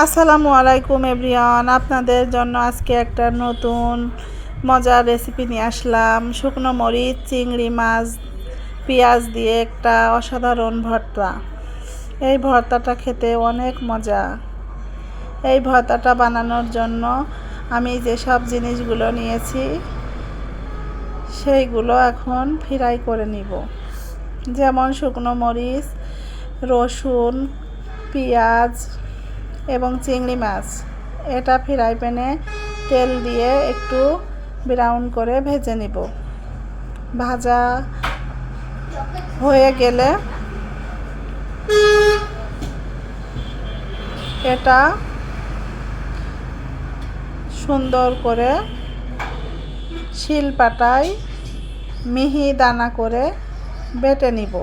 আসসালামু আলাইকুম, এভরিওয়ান। আপনাদের জন্য আজকে একটা নতুন মজার রেসিপি নিয়ে আসলাম। শুকনো মরিচ, চিংড়ি মাছ, পেঁয়াজ দিয়ে একটা অসাধারণ ভর্তা। এই ভর্তাটা খেতে অনেক মজা। এই ভর্তাটা বানানোর জন্য আমি যেসব জিনিসগুলো নিয়েছি, সেইগুলো এখন ফ্রাই করে নিব। যেমন শুকনো মরিচ, রসুন, পেঁয়াজ এবং চিংড়ি মাছ। এটা ফ্রাই প্যানে তেল দিয়ে একটু ব্রাউন করে ভেজে নিব। ভাজা হয়ে গেলে এটা সুন্দর করে শিল পাটায় মিহি দানা করে বেটে নিব।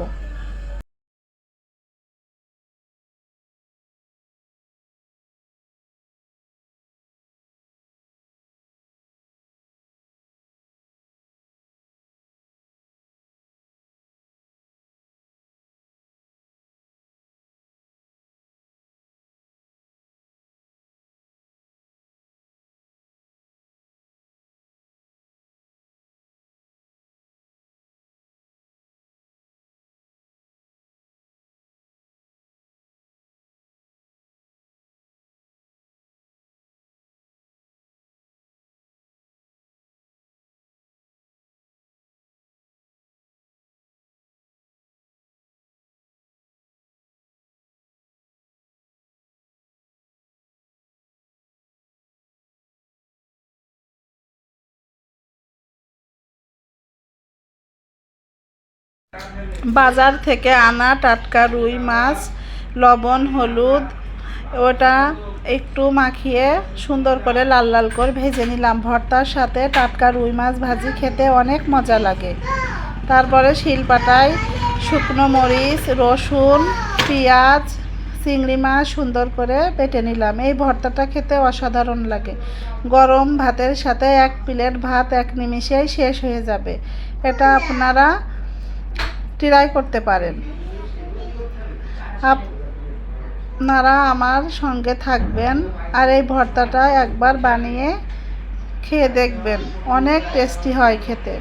বাজার থেকে আনা টাটকা রুই মাছ, লবণ, হলুদ, ওটা একটু মাখিয়ে সুন্দর করে লাল লাল করে ভেজে নিলাম। ভর্তার সাথে টাটকা রুই মাছ ভাজি খেতে অনেক মজা লাগে। তারপরে শিলপাটায় শুকনো মরিচ, রসুন, পেঁয়াজ, চিংড়ি মাছ সুন্দর করে পেটে নিলাম। এই ভর্তাটা খেতে অসাধারণ লাগে। গরম ভাতের সাথে এক প্লেট ভাত এক নিমিষেই শেষ হয়ে যাবে। এটা আপনারা ট্রাই করতে পারেন। আপনারা আমার সঙ্গে থাকবেন আর এই ভর্তাটা একবার বানিয়ে খেয়ে দেখবেন। অনেক টেস্টি হয় খেতে।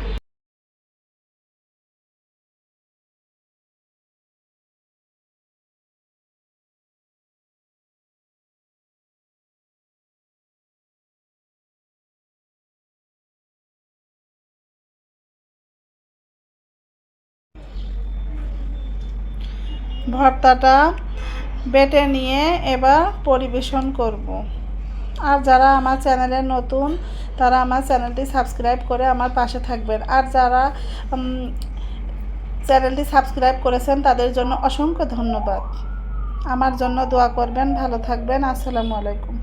ভর্তাটা বেটে নিয়ে এবার পরিবেশন করব। আর যারা আমার চ্যানেলে নতুন, তারা আমার চ্যানেলটি সাবস্ক্রাইব করে আমার পাশে থাকবেন। আর যারা চ্যানেলটি সাবস্ক্রাইব করেছেন, তাদের জন্য অসংখ্য ধন্যবাদ। আমার জন্য দোয়া করবেন, ভালো থাকবেন। আসসালামু আলাইকুম।